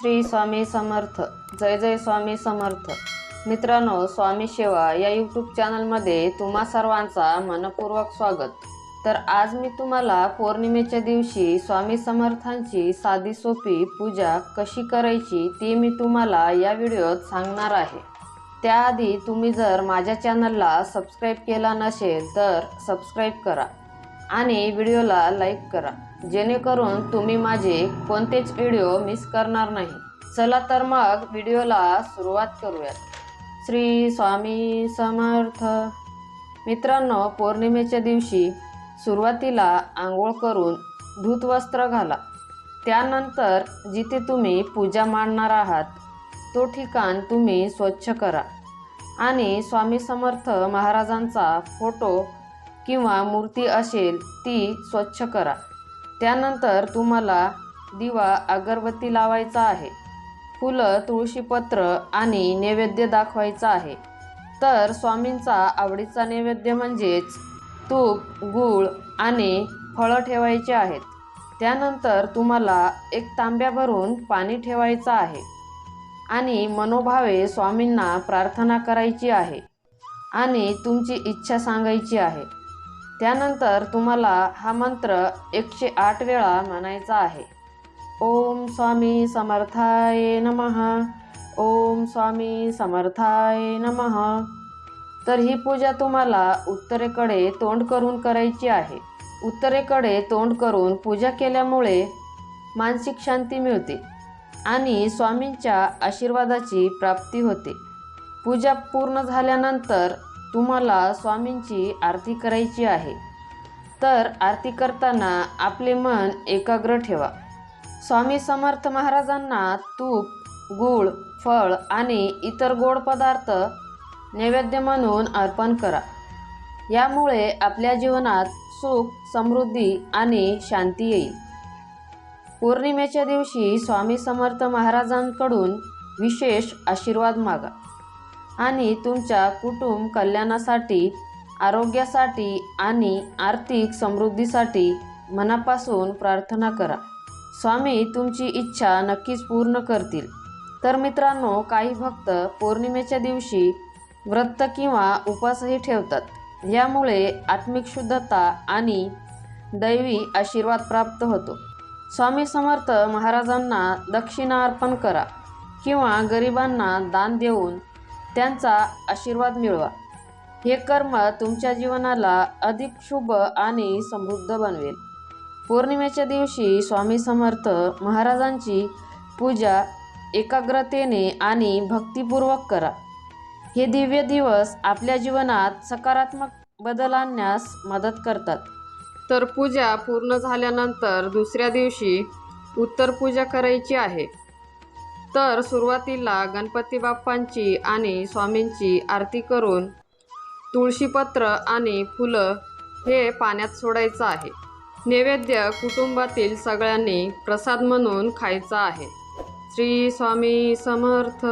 श्री स्वामी समर्थ. जय जय स्वामी समर्थ. मित्रांनो स्वामी सेवा या यूट्यूब चॅनलमध्ये तुम्हा सर्वांचा मनपूर्वक स्वागत. तर आज मी तुम्हाला पौर्णिमेच्या दिवशी स्वामी समर्थांची साधी सोपी पूजा कशी करायची ती मी तुम्हाला या व्हिडिओत सांगणार आहे. त्याआधी तुम्ही जर माझ्या चॅनलला सबस्क्राईब केला नसेल तर सबस्क्राईब करा. आणि व्हिडिओला लाईक करा. जेणेकरून तुम्ही माझे कोणतेच व्हिडिओ मिस करणार नाही. चला तर मग व्हिडिओला सुरुवात करूयात. श्री स्वामी समर्थ. मित्रांनो पौर्णिमेच्या दिवशी सुरुवातीला आंघोळ करून धूत वस्त्र घाला. त्यानंतर जिथे तुम्ही पूजा मांडणार आहात तो ठिकाण तुम्ही स्वच्छ करा. आणि स्वामी समर्थ महाराजांचा फोटो किंवा मूर्ती असेल ती स्वच्छ करा. त्यानंतर तुम्हाला दिवा अगरबत्ती लावायचा आहे. फुलं तुळशीपत्र आणि नैवेद्य दाखवायचा आहे. तर स्वामींचा आवडीचा नैवेद्य म्हणजेच तूप गूळ आणि फळं ठेवायचे आहेत. त्यानंतर तुम्हाला एक तांब्या भरून पाणी ठेवायचं आहे आणि मनोभावे स्वामींना प्रार्थना करायची आहे आणि तुमची इच्छा सांगायची आहे. त्यानंतर तुम्हाला हा मंत्र एकशे आठ वेळा म्हणायचा आहे. ओम स्वामी समर्थाय नमः. ओम स्वामी समर्थाय नमः. तर ही पूजा तुम्हाला उत्तरेकडे तोंड करून करायची आहे. उत्तरेकडे तोंड करून पूजा केल्यामुळे मानसिक शांती मिळते आणि स्वामींच्या आशीर्वादाची प्राप्ती होते. पूजा पूर्ण झाल्यानंतर तुम्हाला स्वामींची आरती करायची आहे. तर आरती करताना आपले मन एकाग्र ठेवा. स्वामी समर्थ महाराजांना तूप गूळ फळ आणि इतर गोड पदार्थ नैवेद्य म्हणून अर्पण करा. यामुळे आपल्या जीवनात सुख समृद्धी आणि शांती येईल. पौर्णिमेच्या दिवशी स्वामी समर्थ महाराजांकडून विशेष आशीर्वाद मागा. आणि तुमच्या कुटुंब कल्याणासाठी आरोग्यासाठी आणि आर्थिक समृद्धीसाठी मनापासून प्रार्थना करा. स्वामी तुमची इच्छा नक्कीच पूर्ण करतील. तर मित्रांनो काही भक्त पौर्णिमेच्या दिवशी व्रत किंवा उपासही ठेवतात. यामुळे आत्मिक शुद्धता आणि दैवी आशीर्वाद प्राप्त होतो. स्वामी समर्थ महाराजांना दक्षिणा अर्पण करा किंवा गरिबांना दान देऊन त्यांचा आशीर्वाद मिळवा. हे कर्म तुमच्या जीवनाला अधिक शुभ आणि समृद्ध बनवेल. पौर्णिमेच्या दिवशी स्वामी समर्थ महाराजांची पूजा एकाग्रतेने आणि भक्तिपूर्वक करा. हे दिव्य दिवस आपल्या जीवनात सकारात्मक बदल आणण्यास मदत करतात. तर पूजा पूर्ण झाल्यानंतर दुसऱ्या दिवशी उत्तर पूजा करायची आहे. तर सुरुवातीला गणपती बाप्पांची आणि स्वामींची आरती करून तुळशीपत्र आणि फुलं हे पाण्यात सोडायचं आहे. नैवेद्य कुटुंबातील सगळ्यांनी प्रसाद म्हणून खायचा आहे. श्री स्वामी समर्थ.